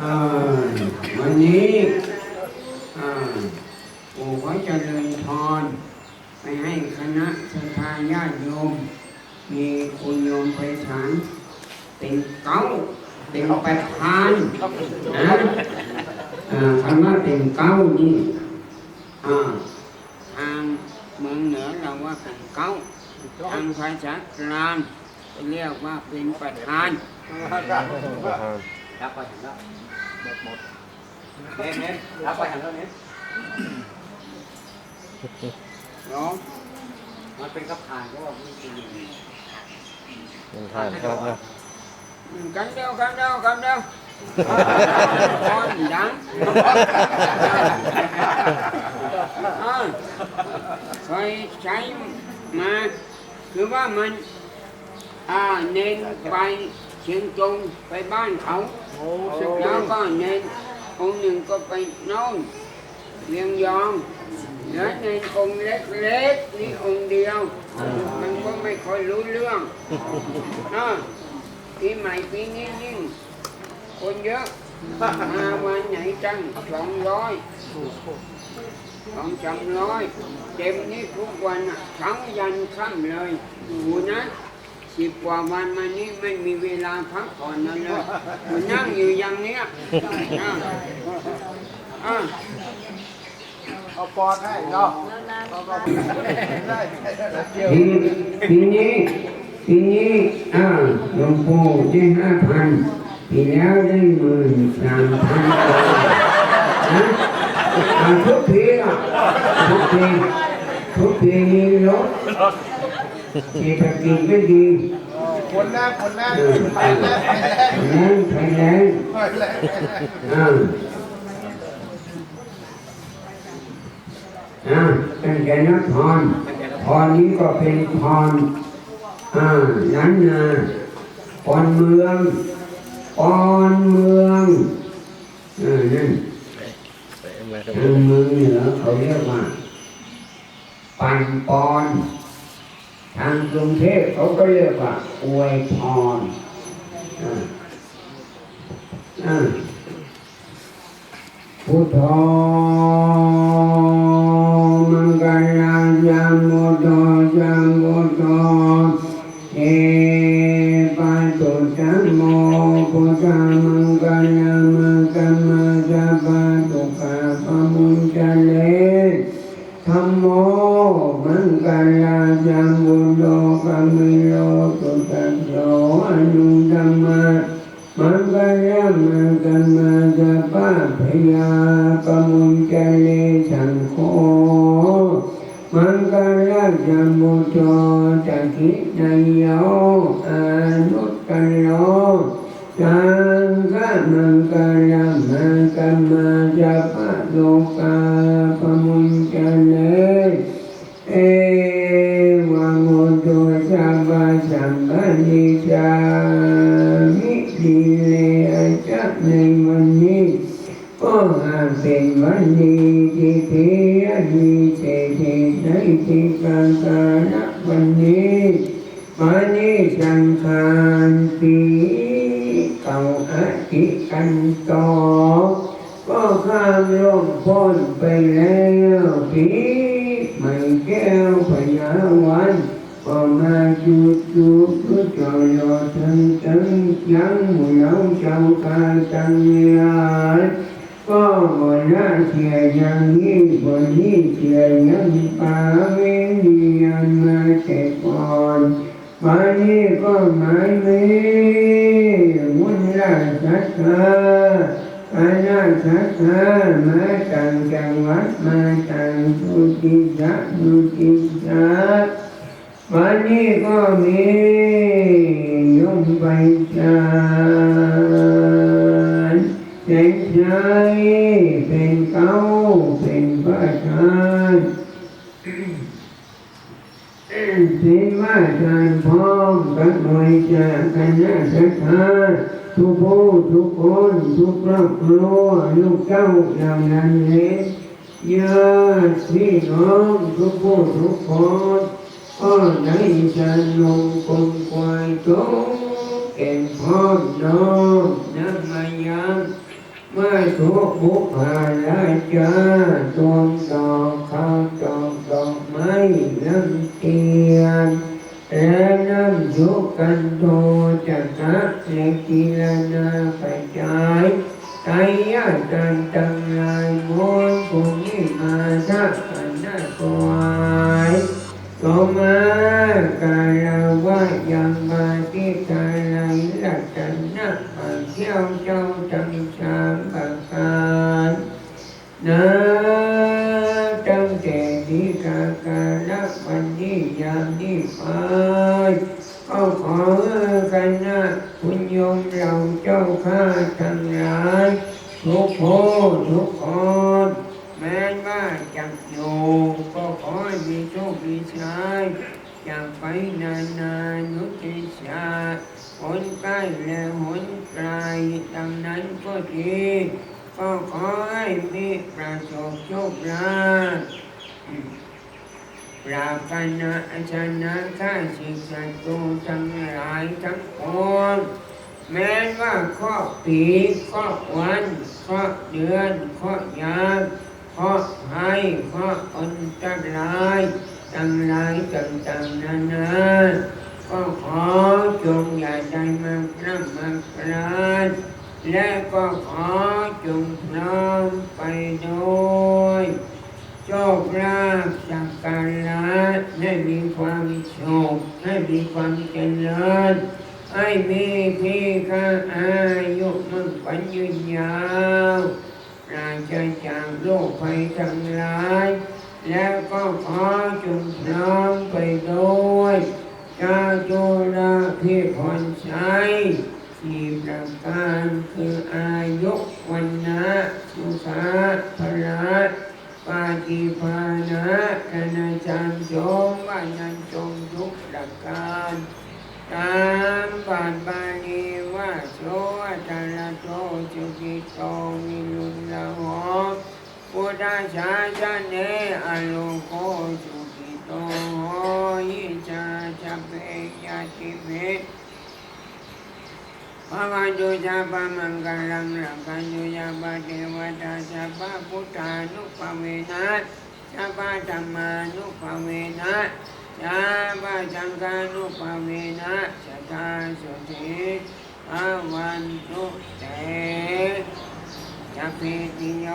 วันนี้ปู่ก็จะเดินทอนไปให้คณะสทาญาติโยม มีคุณโยมไปฐานเป็นเก้าเป็นประธานนะคำว่าเป็นเก้านี่ทางเมืองเหนือเราว่าเป็นเก้าทางภาษากลางเรียกว่าเป็นประธาน รับไปหันแล้วหมดหมดเน้นเน้นรับไปหันแล้วเน้นเนาะมันเป็นกับทานก็ว่าไม่จริงยังทานครับนะอืมกันเดียวกันเดียวกันเดียวก้อนดังอ่าเคยใช้มาคือว่ามัน อ่าเน้นไปเชียงตุงไปบ้านเขาแล้วก็เน้นองค์หนึ่งก็ไปโน่นเรียงยองเหลือเน้นองค์เล็ก ๆนี่องค์เดียวมันก็ไม่ค่อยรู้เรื่องนะปีใหม่ปีนี้ยิ่งคนเยอะมาวันไหนจังสองร้อยสองสามร้อยเต็มนี่ทุกวันอะทั้งยันค่ำเลยดูนะสิบกว่าวันมานี้ไม่มีเวลาพักผ่อนนั่นเลยมันนั่งอยู่อย่างเนี้ยอะอะเอาปอดให้เนาะปีปีนี้ปีนี้อ่าหลวงปู่ได้ห้าพันปีแล้วได้หมื่นสามพันนะอ่าทุกปีอะทุกปีทุกปีมีรถ เศรษฐกิจไม่ดีคนแรกคนแรกเออไปแรกไปแรกแรงไปแรงไปแรกอ่าอ่าตั้งใจนับพรพรนี้ก็เป็นพรอ่านั้นนะปอนเมืองปอนเมืองเออนั่นมาครับทางเมืองเหนือเขาเรียกว่าปันปอน ทางกรุงเทพเขาก็เรียกว่าอวยพรอ่าอ่าพุทโธมังกรลายัมโมโตจัมโมโตเอปัสสุตัมโมพุทธมังกรลามังกัมมาจัปปะตุกะปะมุญจเลธัมโม กรลาจัมโมโตกัมมิโลตุตัสโสอนุธัมมะมังกรยามังกัมมาจะปะพยาปมุญจเลสังโฆมังกรยาจัมมุโตจักขินายโยอานุตตโลสังฆมังกรยามังกัมมาจะปะโลกาปมุญจเลเนิจามิดีเลอาจักในวันนี้ก็อาเป็นวันดีที่เทียดีเศรษฐีในที่การการณวันนี้วันนี้สังขารปีเก่าอาทิกันต่อก็ข้ามลมพ้นไปแล้วปีไม่แก้วพยาวันก็มา จุดจุดก็จอยอทั้งทั้งยังหมู่เราเจ้าการตั้งยานก็บ่น่าเสียย่างนี้บ่นี้เสียยังปาเวนียันมาแต่ก่อนวันนี้ก็หมายเมมุนราชกาอาณาจักรมาต่างจังวัดมาต่างทุติจักทุติจักวันนี้ก็มีโยมใบจานเป็นใจเป็นเก้าเป็นประธานเป็นว่าจารพร้อมกันหน่วยจากคณะสักการทุกผู้ทุกคนทุก ครอบครัวลูกเจ้าเหล่านั้นเล็กญาติพี่น้องทุกผู้ทุกคนจะลงคงควายโตเก่งพ่อน้องน้ำมายังเมื่อทุกบุพาราชาดวงดอกข้าวดอกดอกไม้ลำเทียนและน้ำยุกันโตจักรและกีฬานาไปจายไตรยาตันตังลายมนต์ภูมิมาทักขันนาคอย ก็มากาลาวะยังมาที่กาลายลัตนะมาเที่ยวเจ้าจังสามประการนะตั้งแต่ที่กากาลวันนี้ยามนี้ไปก็ขอกันนะคุณโยมเราเจ้าข้าทั้งหลายทุกคนทุกคน แม้ว่าจักอยู่ก็ขอให้มีโชคมีชัยจากไปนานนานุติชาหนใกล้และหนไกลดังนั้นก็ดีก็ขอให้มีประสบโชคลาภปราบกันนะชนะข้าศึกศัตรูทั้งหลายทั้งปวงแม้ว่าข้อปีข้อวันข้อเดือนข้อยาม ข้อภัยข้ออันตรายตั้งหลายต่างๆนานาก็ขอจงอย่าได้มาพร่ำมากรานและก็ขอจงพร้อมไปโดยโชคลาภจากการละให้มีความโชคให้มีความเจริญให้มีพี่ข้าอายุมั่นขวัญยืนยาว ปราศจากโรคภัยทั้งหลาย แล้วก็ขอจงพร้อมไปด้วยจาตุระพิพรชัยสี่ประการคืออายุวันนะสุขาพละปาฏิภาณะธนาจันโจมวานันจงทุกประการตามบานบาลีว่าโสตระโตจุกิโตวิรุณล พุทธาชาชาเนอโลโกจุกิโตโหยิจาจัปเปยาติเมภะวันตุสัพพะมังคลังรังกันตุสัพพะเทวตาสัพพะพุทธานุภเวนะสัพพะธรรมานุภเวนะยาบาจังกานุปเวนะสตาสุติอาวันตุเต จัพพิติโย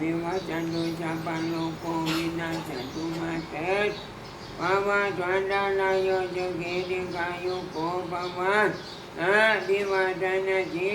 วิวัจจันตุสัพพะโลกโควินาศตุมาเตภาวะตวันดาลายโยจุเกติกายุโกภาวะอาดิวัตนาจิ